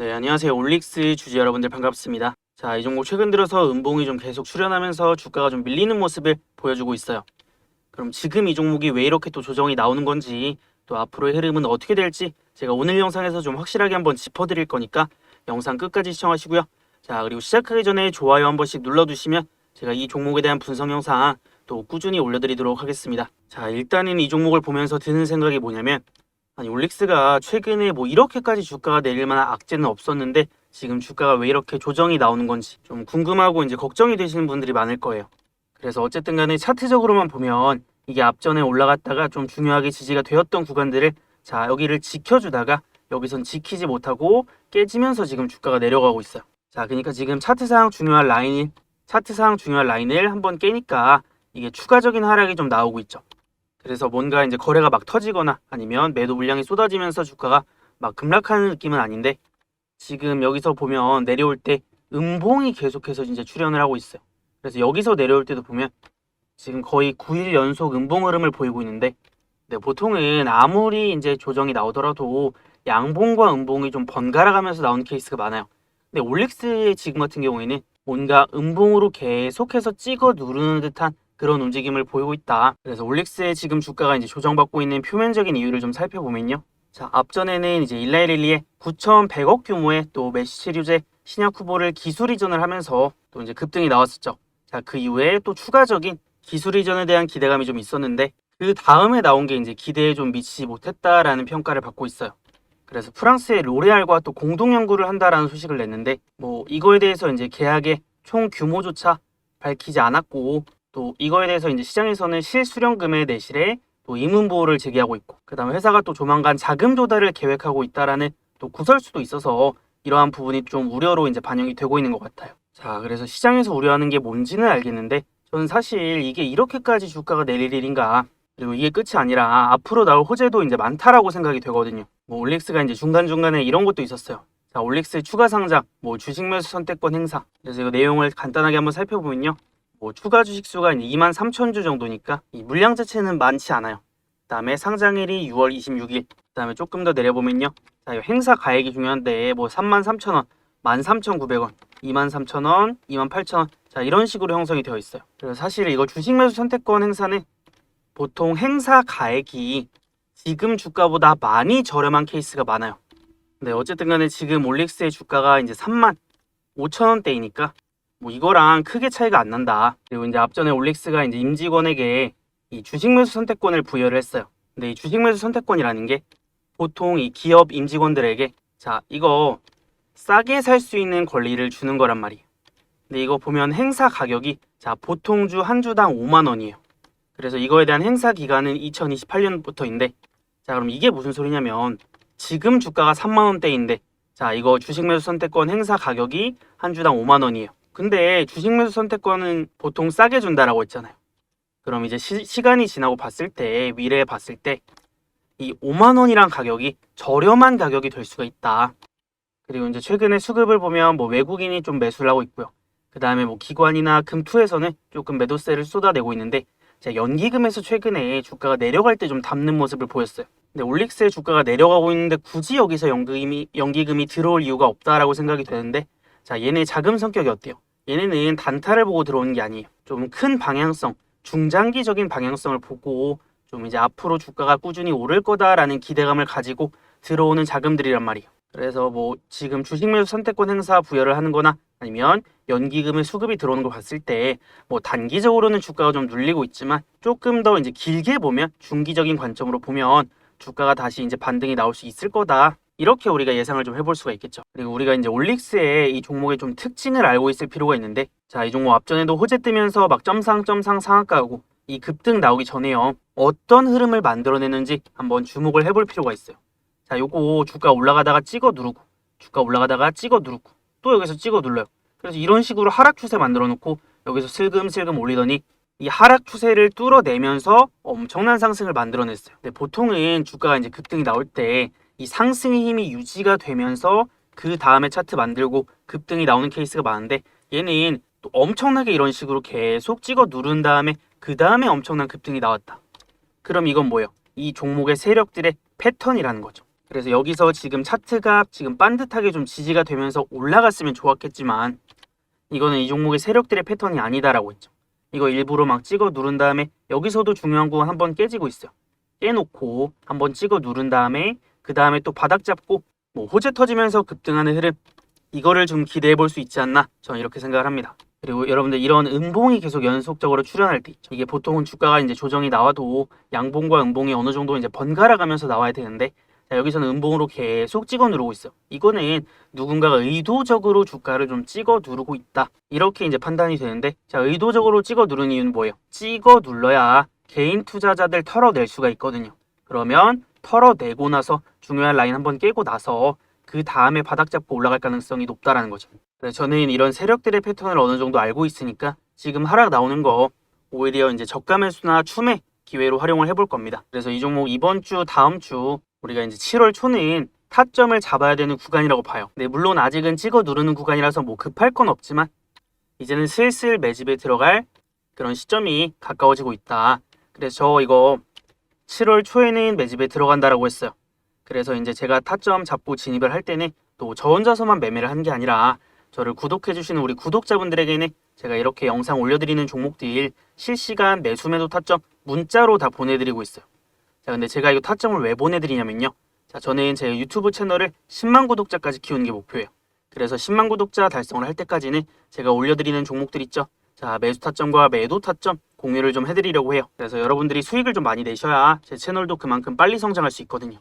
네, 안녕하세요. 올릭스 주주 여러분들 반갑습니다. 자, 이 종목 최근 들어서 음봉이 좀 계속 출현하면서 주가가 좀 밀리는 모습을 보여주고 있어요. 그럼 지금 이 종목이 왜 이렇게 또 조정이 나오는 건지 또 앞으로의 흐름은 어떻게 될지 제가 오늘 영상에서 좀 확실하게 한번 짚어드릴 거니까 영상 끝까지 시청하시고요. 자, 그리고 시작하기 전에 좋아요 한 번씩 눌러두시면 제가 이 종목에 대한 분석 영상 또 꾸준히 올려드리도록 하겠습니다. 자, 일단은 이 종목을 보면서 드는 생각이 뭐냐면 아니 올릭스가 최근에 뭐 이렇게까지 주가가 내릴 만한 악재는 없었는데 지금 주가가 왜 이렇게 조정이 나오는 건지 좀 궁금하고 이제 걱정이 되시는 분들이 많을 거예요. 그래서 어쨌든 간에 차트적으로만 보면 이게 앞전에 올라갔다가 좀 중요하게 지지가 되었던 구간들을 자 여기를 지켜주다가 여기선 지키지 못하고 깨지면서 지금 주가가 내려가고 있어요. 자 그러니까 지금 차트상 중요한 라인이 차트상 중요한 라인을 한번 깨니까 이게 추가적인 하락이 좀 나오고 있죠. 그래서 뭔가 이제 거래가 막 터지거나 아니면 매도 물량이 쏟아지면서 주가가 막 급락하는 느낌은 아닌데 지금 여기서 보면 내려올 때 음봉이 계속해서 이제 출현을 하고 있어요. 그래서 여기서 내려올 때도 보면 지금 거의 9일 연속 음봉 흐름을 보이고 있는데 네, 보통은 아무리 이제 조정이 나오더라도 양봉과 음봉이 좀 번갈아 가면서 나오는 케이스가 많아요. 근데 올릭스의 지금 같은 경우에는 뭔가 음봉으로 계속해서 찍어 누르는 듯한 그런 움직임을 보이고 있다. 그래서 올릭스의 지금 주가가 이제 조정받고 있는 표면적인 이유를 좀 살펴보면요. 자, 앞전에는 이제 일라이릴리의 9,100억 규모의 또 메시 체류제 신약 후보를 기술 이전을 하면서 또 이제 급등이 나왔었죠. 자, 그 이후에 또 추가적인 기술 이전에 대한 기대감이 좀 있었는데 그 다음에 나온 게 이제 기대에 좀 미치지 못했다라는 평가를 받고 있어요. 그래서 프랑스의 로레알과 또 공동 연구를 한다라는 소식을 냈는데 뭐 이거에 대해서 이제 계약의 총 규모조차 밝히지 않았고 또 이거에 대해서 이제 시장에서는 실수령금의 내실에 또 이문 보호를 제기하고 있고 그다음에 회사가 또 조만간 자금 조달을 계획하고 있다라는 또 구설수도 있어서 이러한 부분이 좀 우려로 이제 반영이 되고 있는 것 같아요. 자, 그래서 시장에서 우려하는 게 뭔지는 알겠는데 저는 사실 이게 이렇게까지 주가가 내릴 일인가 그리고 이게 끝이 아니라 앞으로 나올 호재도 이제 많다라고 생각이 되거든요. 뭐 올릭스가 이제 중간중간에 이런 것도 있었어요. 자, 올릭스 추가 상장, 뭐 주식 매수 선택권 행사. 그래서 이거 내용을 간단하게 한번 살펴보면요. 뭐 추가 주식 수가 2만 3천 주 정도니까 이 물량 자체는 많지 않아요. 그다음에 상장일이 6월 26일. 그다음에 조금 더 내려보면요. 자, 이 행사 가액이 중요한데 뭐 3만 3천 원, 13,900원, 2만 3천 원, 2만 8천 원. 자, 이런 식으로 형성이 되어 있어요. 그래서 사실 이거 주식 매수 선택권 행사는 보통 행사 가액이 지금 주가보다 많이 저렴한 케이스가 많아요. 네, 어쨌든 간에 지금 올릭스의 주가가 이제 3만 5천 원대이니까 뭐 이거랑 크게 차이가 안 난다. 그리고 이제 앞전에 올릭스가 이제 임직원에게 이 주식 매수 선택권을 부여를 했어요. 근데 이 주식 매수 선택권이라는 게 보통 이 기업 임직원들에게 자, 이거 싸게 살 수 있는 권리를 주는 거란 말이에요. 근데 이거 보면 행사 가격이 자, 보통 주 한 주당 5만 원이에요. 그래서 이거에 대한 행사 기간은 2028년부터인데 자, 그럼 이게 무슨 소리냐면 지금 주가가 3만 원대인데 자, 이거 주식 매수 선택권 행사 가격이 한 주당 5만 원이에요. 근데 주식 매수 선택권은 보통 싸게 준다라고 했잖아요. 그럼 이제 시, 간이 지나고 봤을 때 미래에 봤을 때 이 5만 원이란 가격이 저렴한 가격이 될 수가 있다. 그리고 이제 최근에 수급을 보면 뭐 외국인이 좀 매수를 하고 있고요. 그 다음에 뭐 기관이나 금투에서는 조금 매도세를 쏟아내고 있는데 자, 연기금에서 최근에 주가가 내려갈 때 좀 담는 모습을 보였어요. 근데 올릭스의 주가가 내려가고 있는데 굳이 여기서 연기금이, 연기금이 들어올 이유가 없다라고 생각이 되는데 자, 얘네 자금 성격이 어때요? 얘네는 단타를 보고 들어오는 게 아니에요. 좀 큰 방향성, 중장기적인 방향성을 보고 좀 이제 앞으로 주가가 꾸준히 오를 거다라는 기대감을 가지고 들어오는 자금들이란 말이에요. 그래서 뭐 지금 주식 매수 선택권 행사 부여를 하는 거나 아니면 연기금의 수급이 들어오는 걸 봤을 때 뭐 단기적으로는 주가가 좀 눌리고 있지만 조금 더 이제 길게 보면 중기적인 관점으로 보면 주가가 다시 이제 반등이 나올 수 있을 거다. 이렇게 우리가 예상을 좀 해볼 수가 있겠죠. 그리고 우리가 이제 올릭스의 이 종목의 좀 특징을 알고 있을 필요가 있는데, 자, 이 종목 앞전에도 호재 뜨면서 막 점상 점상 상한가고 이 급등 나오기 전에요. 어떤 흐름을 만들어내는지 한번 주목을 해볼 필요가 있어요. 자, 요거 주가 올라가다가 찍어 누르고, 주가 올라가다가 찍어 누르고, 또 여기서 찍어 눌러요. 그래서 이런 식으로 하락 추세 만들어 놓고 여기서 슬금슬금 올리더니 이 하락 추세를 뚫어내면서 엄청난 상승을 만들어냈어요. 근데 보통은 주가가 이제 급등이 나올 때 이 상승의 힘이 유지가 되면서 그 다음에 차트 만들고 급등이 나오는 케이스가 많은데 얘는 또 엄청나게 이런 식으로 계속 찍어 누른 다음에 그 다음에 엄청난 급등이 나왔다. 그럼 이건 뭐예요? 이 종목의 세력들의 패턴이라는 거죠. 그래서 여기서 지금 차트가 지금 반듯하게 좀 지지가 되면서 올라갔으면 좋았겠지만 이거는 이 종목의 세력들의 패턴이 아니다라고 했죠. 이거 일부러 막 찍어 누른 다음에 여기서도 중요한 구간 한번 깨지고 있어요. 깨놓고 한번 찍어 누른 다음에 그 다음에 또 바닥 잡고 뭐 호재 터지면서 급등하는 흐름 이거를 좀 기대해 볼 수 있지 않나 저는 이렇게 생각을 합니다. 그리고 여러분들 이런 음봉이 계속 연속적으로 출현할 때 있죠. 이게 보통은 주가가 이제 조정이 나와도 양봉과 음봉이 어느 정도 이제 번갈아 가면서 나와야 되는데 자, 여기서는 음봉으로 계속 찍어 누르고 있어요. 이거는 누군가가 의도적으로 주가를 좀 찍어 누르고 있다. 이렇게 이제 판단이 되는데 자, 의도적으로 찍어 누르는 이유는 뭐예요? 찍어 눌러야 개인 투자자들 털어낼 수가 있거든요. 그러면 털어내고 나서 중요한 라인 한번 깨고 나서 그 다음에 바닥 잡고 올라갈 가능성이 높다라는 거죠. 저는 이런 세력들의 패턴을 어느 정도 알고 있으니까 지금 하락 나오는 거 오히려 이제 저가 매수나 추매 기회로 활용을 해볼 겁니다. 그래서 이 종목 이번 주, 다음 주 우리가 이제 7월 초는 타점을 잡아야 되는 구간이라고 봐요. 네, 물론 아직은 찍어 누르는 구간이라서 뭐 급할 건 없지만 이제는 슬슬 매집에 들어갈 그런 시점이 가까워지고 있다. 그래서 저 이거 7월 초에는 매집에 들어간다라고 했어요. 그래서 이제 제가 타점 잡고 진입을 할 때는 또 저 혼자서만 매매를 한 게 아니라 저를 구독해주시는 우리 구독자분들에게는 제가 이렇게 영상 올려드리는 종목들 실시간 매수 매도 타점 문자로 다 보내드리고 있어요. 자, 근데 제가 이거 타점을 왜 보내드리냐면요. 자, 저는 제 유튜브 채널을 10만 구독자까지 키우는 게 목표예요. 그래서 10만 구독자 달성을 할 때까지는 제가 올려드리는 종목들 있죠. 자, 매수 타점과 매도 타점 공유를 좀 해드리려고 해요. 그래서 여러분들이 수익을 좀 많이 내셔야 제 채널도 그만큼 빨리 성장할 수 있거든요.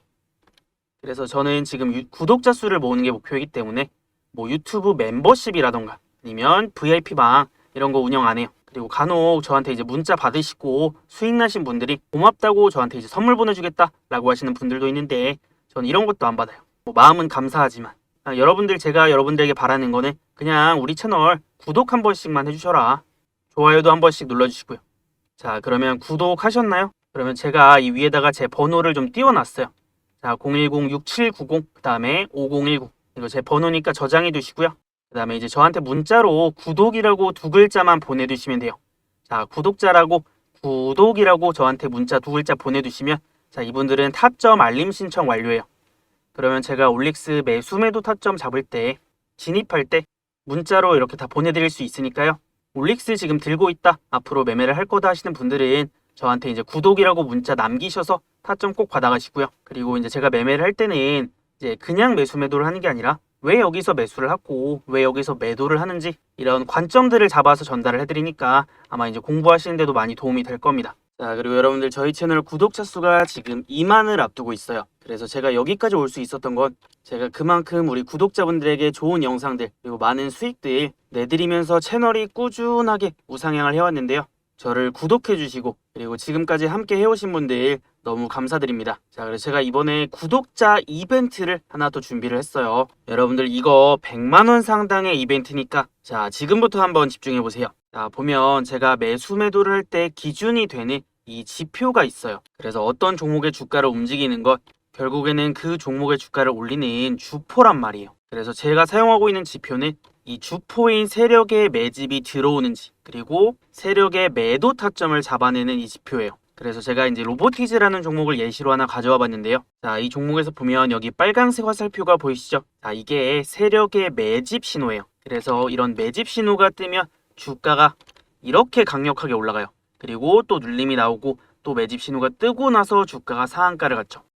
그래서 저는 지금 유- 구독자 수를 모으는 게 목표이기 때문에 뭐 유튜브 멤버십이라던가 아니면 VIP방 이런 거 운영 안 해요. 그리고 간혹 저한테 이제 문자 받으시고 수익 나신 분들이 고맙다고 저한테 이제 선물 보내주겠다라고 하시는 분들도 있는데 저는 이런 것도 안 받아요. 뭐 마음은 감사하지만 아, 여러분들 제가 여러분들에게 바라는 거는 그냥 우리 채널 구독 한 번씩만 해주셔라. 좋아요도 한 번씩 눌러주시고요. 자 그러면 구독하셨나요? 그러면 제가 이 위에다가 제 번호를 좀 띄워놨어요. 자 010-6790 그 다음에 5019 이거 제 번호니까 저장해 두시고요. 그 다음에 이제 저한테 문자로 구독이라고 두 글자만 보내두시면 돼요. 자, 구독자라고 구독이라고 저한테 문자 두 글자 보내두시면 자, 이분들은 타점 알림 신청 완료예요. 그러면 제가 올릭스 매수 매도 타점 잡을 때 진입할 때 문자로 이렇게 다 보내드릴 수 있으니까요. 올릭스 지금 들고 있다. 앞으로 매매를 할 거다 하시는 분들은 저한테 이제 구독이라고 문자 남기셔서 타점 꼭 받아가시고요. 그리고 이제 제가 매매를 할 때는 이제 그냥 매수 매도를 하는 게 아니라 왜 여기서 매수를 하고 왜 여기서 매도를 하는지 이런 관점들을 잡아서 전달을 해드리니까 아마 이제 공부하시는데도 많이 도움이 될 겁니다. 자 그리고 여러분들 저희 채널 구독자 수가 지금 2만을 앞두고 있어요. 그래서 제가 여기까지 올 수 있었던 건 제가 그만큼 우리 구독자분들에게 좋은 영상들 그리고 많은 수익들 내드리면서 채널이 꾸준하게 우상향을 해왔는데요. 저를 구독해 주시고 그리고 지금까지 함께 해오신 분들 너무 감사드립니다. 자, 그래서 제가 이번에 구독자 이벤트를 하나 더 준비를 했어요. 여러분들 이거 100만원 상당의 이벤트니까 자, 지금부터 한번 집중해 보세요. 자, 보면 제가 매수 매도를 할 때 기준이 되는 이 지표가 있어요. 그래서 어떤 종목의 주가를 움직이는 것 결국에는 그 종목의 주가를 올리는 주포란 말이에요. 그래서 제가 사용하고 있는 지표는 이 주포인 세력의 매집이 들어오는지 그리고 세력의 매도 타점을 잡아내는 이 지표예요. 그래서 제가 이제 로보티즈라는 종목을 예시로 하나 가져와 봤는데요. 자, 이 종목에서 보면 여기 빨간색 화살표가 보이시죠? 자, 이게 세력의 매집 신호예요. 그래서 이런 매집 신호가 뜨면 주가가 이렇게 강력하게 올라가요. 그리고 또 눌림이 나오고 또 매집 신호가 뜨고 나서 주가가 상한가를 갖죠.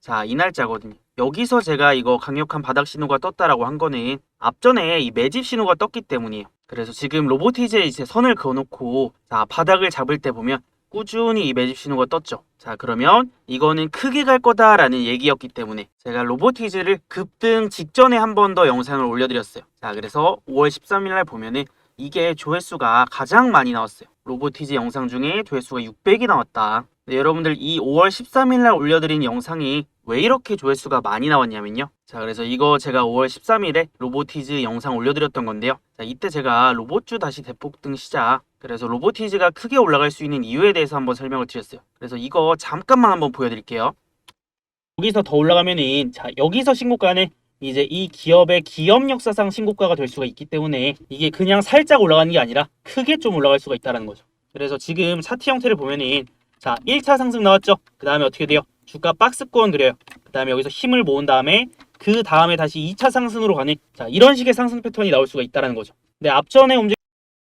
자, 이 날짜거든요. 여기서 제가 이거 강력한 바닥 신호가 떴다라고 한 거는 앞전에 이 매집 신호가 떴기 때문이에요. 그래서 지금 로보티즈에 이제 선을 그어놓고 자, 바닥을 잡을 때 보면 꾸준히 이 매집 신호가 떴죠. 자, 그러면 이거는 크게 갈 거다라는 얘기였기 때문에 제가 로보티즈를 급등 직전에 한 번 더 영상을 올려드렸어요. 자, 그래서 5월 13일 날 보면은 이게 조회수가 가장 많이 나왔어요. 로보티즈 영상 중에 조회수가 600이 나왔다. 네, 여러분들 이 5월 13일 날 올려드린 영상이 왜 이렇게 조회수가 많이 나왔냐면요. 자, 그래서 이거 제가 5월 13일에 로보티즈 영상 올려드렸던 건데요. 자, 이때 제가 로봇주 다시 대폭등 시작. 그래서 로보티즈가 크게 올라갈 수 있는 이유에 대해서 한번 설명을 드렸어요. 그래서 이거 잠깐만 한번 보여드릴게요. 여기서 더 올라가면은, 자, 여기서 신고가는 이제 이 기업의 기업 역사상 신고가가 될 수가 있기 때문에 이게 그냥 살짝 올라가는 게 아니라 크게 좀 올라갈 수가 있다는 거죠. 그래서 지금 차트 형태를 보면은 자 1차 상승 나왔죠. 그 다음에 어떻게 돼요? 주가 박스권 그려요. 그 다음에 여기서 힘을 모은 다음에 그 다음에 다시 2차 상승으로 가는 자 이런 식의 상승 패턴이 나올 수가 있다는 거죠. 근데 앞전에 움직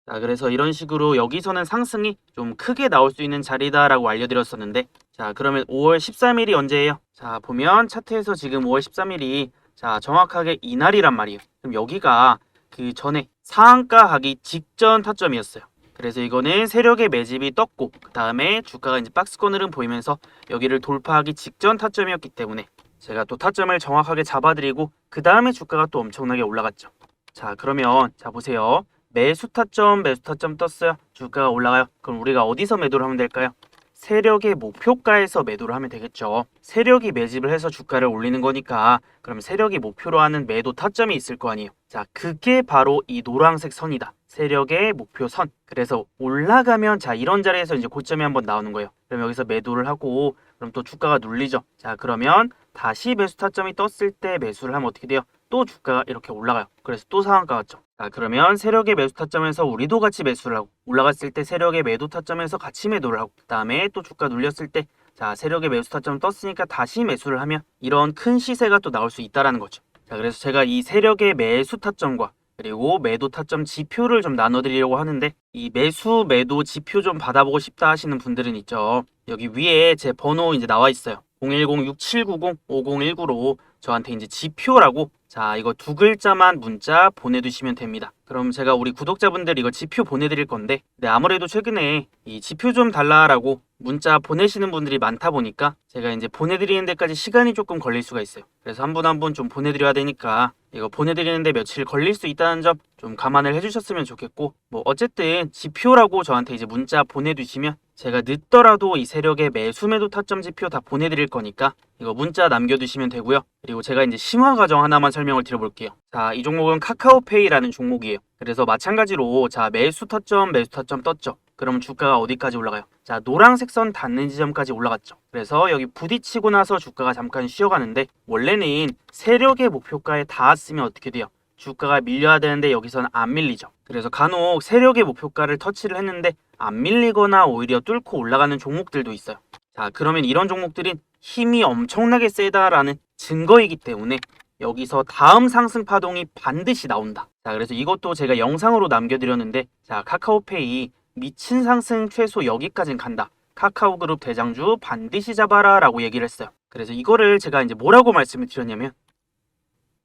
자 그래서 이런 식으로 여기서는 상승이 좀 크게 나올 수 있는 자리다라고 알려드렸었는데 자 그러면 5월 13일이 언제예요? 자 보면 차트에서 지금 5월 13일이 자 정확하게 이날이란 말이에요. 그럼 여기가 그 전에 상한가 하기 직전 타점이었어요. 그래서 이거는 세력의 매집이 떴고 그 다음에 주가가 이제 박스권 흐름 보이면서 여기를 돌파하기 직전 타점이었기 때문에 제가 또 타점을 정확하게 잡아드리고 그 다음에 주가가 또 엄청나게 올라갔죠. 자 그러면 자 보세요. 매수 타점 매수 타점 떴어요. 주가가 올라가요. 그럼 우리가 어디서 매도를 하면 될까요? 세력의 목표가에서 매도를 하면 되겠죠. 세력이 매집을 해서 주가를 올리는 거니까 그럼 세력이 목표로 하는 매도 타점이 있을 거 아니에요. 자, 그게 바로 이 노란색 선이다. 세력의 목표 선. 그래서 올라가면 자, 이런 자리에서 이제 고점이 한번 나오는 거예요. 그럼 여기서 매도를 하고 그럼 또 주가가 눌리죠. 자, 그러면 다시 매수 타점이 떴을 때 매수를 하면 어떻게 돼요? 또 주가가 이렇게 올라가요. 그래서 또 상한가 같죠. 자, 그러면 세력의 매수 타점에서 우리도 같이 매수를 하고 올라갔을 때 세력의 매도 타점에서 같이 매도를 하고 그 다음에 또 주가 눌렸을 때 자, 세력의 매수 타점 떴으니까 다시 매수를 하면 이런 큰 시세가 또 나올 수 있다라는 거죠. 자, 그래서 제가 이 세력의 매수 타점과 그리고 매도 타점 지표를 좀 나눠드리려고 하는데 이 매수 매도 지표 좀 받아보고 싶다 하시는 분들은 있죠. 여기 위에 제 번호 이제 나와 있어요. 010-6790-5019로 저한테 이제 지표라고 자 이거 두 글자만 문자 보내두시면 됩니다. 그럼 제가 우리 구독자분들 이거 지표 보내드릴 건데 네, 아무래도 최근에 이 지표 좀 달라라고 문자 보내시는 분들이 많다 보니까 제가 이제 보내드리는 데까지 시간이 조금 걸릴 수가 있어요. 그래서 한 분 한 분 좀 보내드려야 되니까 이거 보내드리는데 며칠 걸릴 수 있다는 점 좀 감안을 해주셨으면 좋겠고 뭐 어쨌든 지표라고 저한테 이제 문자 보내두시면 제가 늦더라도 이 세력의 매수 매도 타점 지표 다 보내드릴 거니까 이거 문자 남겨두시면 되고요. 그리고 제가 이제 심화 과정 하나만 설명을 드려볼게요. 자, 이 종목은 카카오페이라는 종목이에요. 그래서 마찬가지로 자 매수 타점 매수 타점 떴죠. 그럼 주가가 어디까지 올라가요? 자, 노란색 선 닿는 지점까지 올라갔죠. 그래서 여기 부딪히고 나서 주가가 잠깐 쉬어가는데 원래는 세력의 목표가에 닿았으면 어떻게 돼요? 주가가 밀려야 되는데 여기서는 안 밀리죠. 그래서 간혹 세력의 목표가를 터치를 했는데 안 밀리거나 오히려 뚫고 올라가는 종목들도 있어요. 자, 그러면 이런 종목들은 힘이 엄청나게 세다라는 증거이기 때문에 여기서 다음 상승 파동이 반드시 나온다. 자, 그래서 이것도 제가 영상으로 남겨드렸는데, 자, 카카오페이 미친 상승 최소 여기까지는 간다. 카카오 그룹 대장주 반드시 잡아라 라고 얘기를 했어요. 그래서 이거를 제가 이제 뭐라고 말씀을 드렸냐면,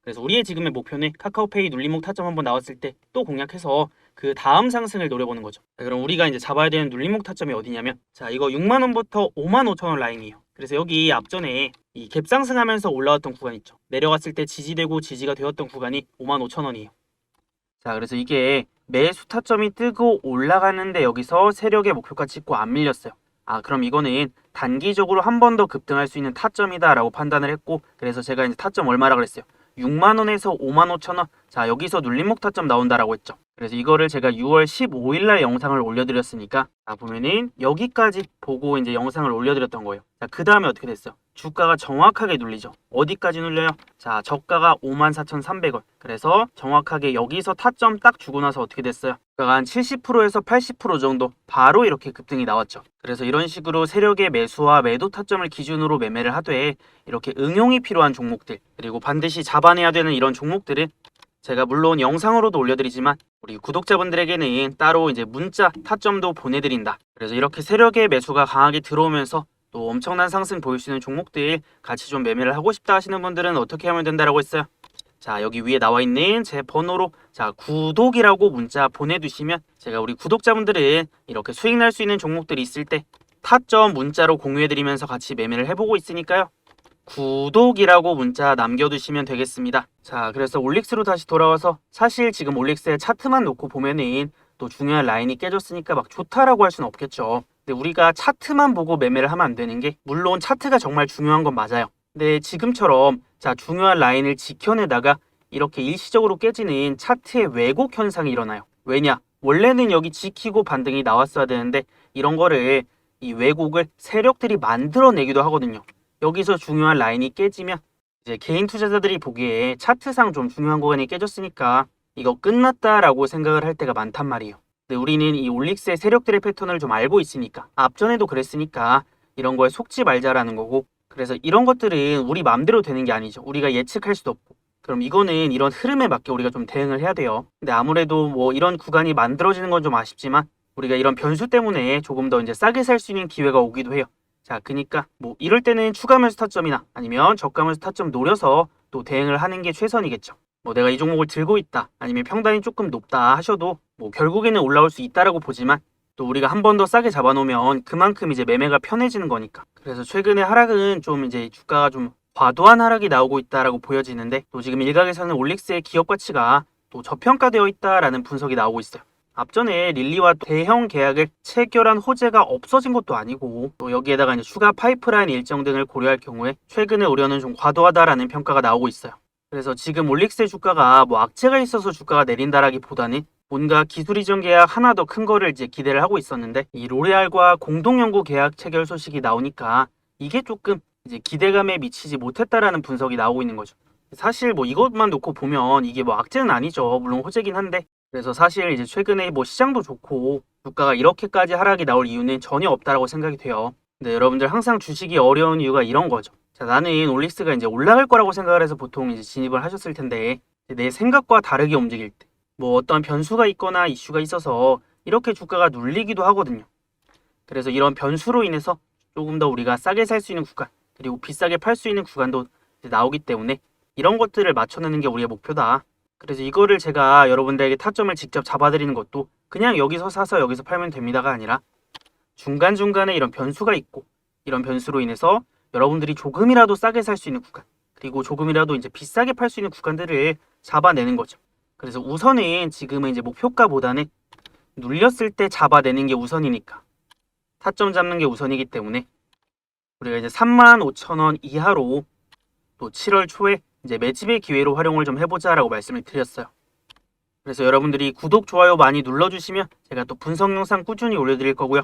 그래서 우리의 지금의 목표는 카카오페이 눌림목 타점 한번 나왔을 때 또 공략해서 그 다음 상승을 노려보는 거죠. 자, 그럼 우리가 이제 잡아야 되는 눌림목 타점이 어디냐면, 자, 이거 6만 원부터 5만 5천 원 라인이에요. 그래서 여기 앞전에 이 갭 상승하면서 올라왔던 구간 있죠. 내려갔을 때 지지되고 지지가 되었던 구간이 5만 5천 원이에요. 자, 그래서 이게 매수 타점이 뜨고 올라가는데 여기서 세력의 목표가 찍고 안 밀렸어요. 아, 그럼 이거는 단기적으로 한 번 더 급등할 수 있는 타점이다라고 판단을 했고, 그래서 제가 이제 타점 얼마라 그랬어요. 6만 원에서 5만 5천 원. 자, 여기서 눌림목 타점 나온다라고 했죠. 그래서 이거를 제가 6월 15일 날 영상을 올려드렸으니까, 자, 보면은 여기까지 보고 이제 영상을 올려드렸던 거예요. 자, 그 다음에 어떻게 됐어요? 주가가 정확하게 눌리죠. 어디까지 눌려요? 자, 저가가 54,300원. 그래서 정확하게 여기서 타점 딱 주고 나서 어떻게 됐어요? 주가가 한 70%에서 80% 정도 바로 이렇게 급등이 나왔죠. 그래서 이런 식으로 세력의 매수와 매도 타점을 기준으로 매매를 하되 이렇게 응용이 필요한 종목들 그리고 반드시 잡아내야 되는 이런 종목들은 제가 물론 영상으로도 올려드리지만 우리 구독자분들에게는 따로 이제 문자 타점도 보내드린다. 그래서 이렇게 세력의 매수가 강하게 들어오면서 또 엄청난 상승 보일 수 있는 종목들 같이 좀 매매를 하고 싶다 하시는 분들은 어떻게 하면 된다라고 했어요? 자 여기 위에 나와 있는 제 번호로 자 구독이라고 문자 보내두시면 제가 우리 구독자분들은 이렇게 수익 날 수 있는 종목들이 있을 때 타점 문자로 공유해드리면서 같이 매매를 해보고 있으니까요. 구독이라고 문자 남겨두시면 되겠습니다. 자, 그래서 올릭스로 다시 돌아와서 사실 지금 올릭스의 차트만 놓고 보면은 또 중요한 라인이 깨졌으니까 막 좋다라고 할 수는 없겠죠. 근데 우리가 차트만 보고 매매를 하면 안 되는 게 물론 차트가 정말 중요한 건 맞아요. 근데 지금처럼 자 중요한 라인을 지켜내다가 이렇게 일시적으로 깨지는 차트의 왜곡 현상이 일어나요. 왜냐? 원래는 여기 지키고 반등이 나왔어야 되는데 이런 거를 이 왜곡을 세력들이 만들어내기도 하거든요. 여기서 중요한 라인이 깨지면 이제 개인 투자자들이 보기에 차트상 좀 중요한 구간이 깨졌으니까 이거 끝났다라고 생각을 할 때가 많단 말이에요. 근데 우리는 이 올릭스의 세력들의 패턴을 좀 알고 있으니까 앞전에도 그랬으니까 이런 거에 속지 말자라는 거고 그래서 이런 것들은 우리 마음대로 되는 게 아니죠. 우리가 예측할 수도 없고 그럼 이거는 이런 흐름에 맞게 우리가 좀 대응을 해야 돼요. 근데 아무래도 뭐 이런 구간이 만들어지는 건 좀 아쉽지만 우리가 이런 변수 때문에 조금 더 이제 싸게 살 수 있는 기회가 오기도 해요. 자, 그니까 뭐 이럴 때는 추가면수 타점이나 아니면 저가면수 타점 노려서 또 대응을 하는 게 최선이겠죠. 뭐 내가 이 종목을 들고 있다 아니면 평단이 조금 높다 하셔도 뭐 결국에는 올라올 수 있다라고 보지만 또 우리가 한 번 더 싸게 잡아놓으면 그만큼 이제 매매가 편해지는 거니까. 그래서 최근에 하락은 좀 이제 주가가 좀 과도한 하락이 나오고 있다라고 보여지는데 또 지금 일각에서는 올릭스의 기업 가치가 또 저평가되어 있다라는 분석이 나오고 있어요. 앞전에 릴리와 대형 계약을 체결한 호재가 없어진 것도 아니고 또 여기에다가 이제 추가 파이프라인 일정 등을 고려할 경우에 최근의 우려는 좀 과도하다라는 평가가 나오고 있어요. 그래서 지금 올릭스의 주가가 뭐 악재가 있어서 주가가 내린다라기보다는 뭔가 기술 이전 계약 하나 더 큰 거를 이제 기대를 하고 있었는데 이 로레알과 공동 연구 계약 체결 소식이 나오니까 이게 조금 이제 기대감에 미치지 못했다라는 분석이 나오고 있는 거죠. 사실 뭐 이것만 놓고 보면 이게 뭐 악재는 아니죠. 물론 호재긴 한데 그래서 사실 이제 최근에 뭐 시장도 좋고 주가가 이렇게까지 하락이 나올 이유는 전혀 없다라고 생각이 돼요. 근데 여러분들 항상 주식이 어려운 이유가 이런 거죠. 자, 나는 올릭스가 이제 올라갈 거라고 생각을 해서 보통 이제 진입을 하셨을 텐데 내 생각과 다르게 움직일 때 뭐 어떤 변수가 있거나 이슈가 있어서 이렇게 주가가 눌리기도 하거든요. 그래서 이런 변수로 인해서 조금 더 우리가 싸게 살 수 있는 구간 그리고 비싸게 팔 수 있는 구간도 나오기 때문에 이런 것들을 맞춰내는 게 우리의 목표다. 그래서 이거를 제가 여러분들에게 타점을 직접 잡아드리는 것도 그냥 여기서 사서 여기서 팔면 됩니다가 아니라 중간중간에 이런 변수가 있고 이런 변수로 인해서 여러분들이 조금이라도 싸게 살 수 있는 구간 그리고 조금이라도 이제 비싸게 팔 수 있는 구간들을 잡아내는 거죠. 그래서 우선은 지금은 이제 목표가보다는 눌렸을 때 잡아내는 게 우선이니까 타점 잡는 게 우선이기 때문에 우리가 이제 35,000원 이하로 또 7월 초에 이제 매집의 기회로 활용을 좀 해보자라고 말씀을 드렸어요. 그래서 여러분들이 구독, 좋아요 많이 눌러주시면 제가 또 분석 영상 꾸준히 올려드릴 거고요.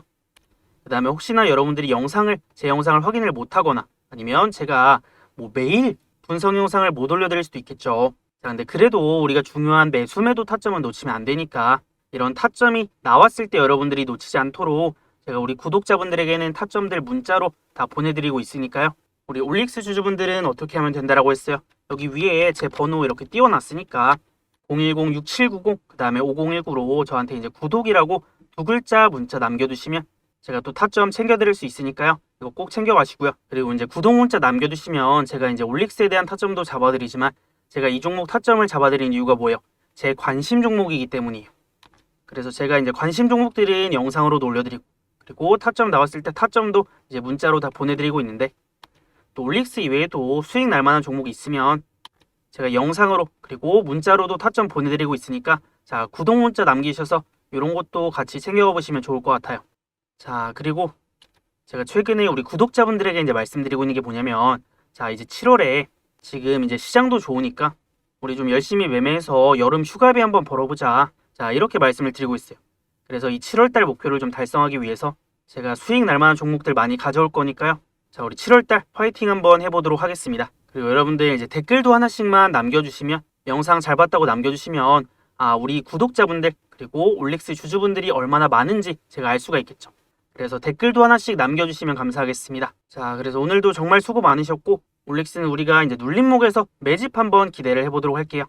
그 다음에 혹시나 여러분들이 영상을, 제 영상을 확인을 못하거나 아니면 제가 뭐 매일 분석 영상을 못 올려드릴 수도 있겠죠. 자, 근데 그래도 우리가 중요한 매수 매도 타점은 놓치면 안 되니까 이런 타점이 나왔을 때 여러분들이 놓치지 않도록 제가 우리 구독자분들에게는 타점들 문자로 다 보내드리고 있으니까요. 우리 올릭스 주주분들은 어떻게 하면 된다라고 했어요? 여기 위에 제 번호 이렇게 띄워놨으니까 010-6790 그 다음에 5019로 저한테 이제 구독이라고 두 글자 문자 남겨두시면 제가 또 타점 챙겨드릴 수 있으니까요. 이거 꼭 챙겨가시고요. 그리고 이제 구독 문자 남겨두시면 제가 이제 올릭스에 대한 타점도 잡아드리지만 제가 이 종목 타점을 잡아드린 이유가 뭐예요? 제 관심 종목이기 때문이에요. 그래서 제가 이제 관심 종목들은 영상으로 올려드리고 그리고 타점 나왔을 때 타점도 이제 문자로 다 보내드리고 있는데 또 올릭스 이외에도 수익 날 만한 종목이 있으면 제가 영상으로 그리고 문자로도 타점 보내드리고 있으니까 자 구독 문자 남기셔서 이런 것도 같이 챙겨가 보시면 좋을 것 같아요. 자 그리고 제가 최근에 우리 구독자분들에게 이제 말씀드리고 있는 게 뭐냐면 자 이제 7월에 지금 이제 시장도 좋으니까 우리 좀 열심히 매매해서 여름 휴가비 한번 벌어보자. 자 이렇게 말씀을 드리고 있어요. 그래서 이 7월달 목표를 좀 달성하기 위해서 제가 수익 날 만한 종목들 많이 가져올 거니까요. 자, 우리 7월달 화이팅 한번 해보도록 하겠습니다. 그리고 여러분들 이제 댓글도 하나씩만 남겨주시면 영상 잘 봤다고 남겨주시면 아, 우리 구독자분들 그리고 올릭스 주주분들이 얼마나 많은지 제가 알 수가 있겠죠. 그래서 댓글도 하나씩 남겨주시면 감사하겠습니다. 자, 그래서 오늘도 정말 수고 많으셨고 올릭스는 우리가 이제 눌림목에서 매집 한번 기대를 해보도록 할게요.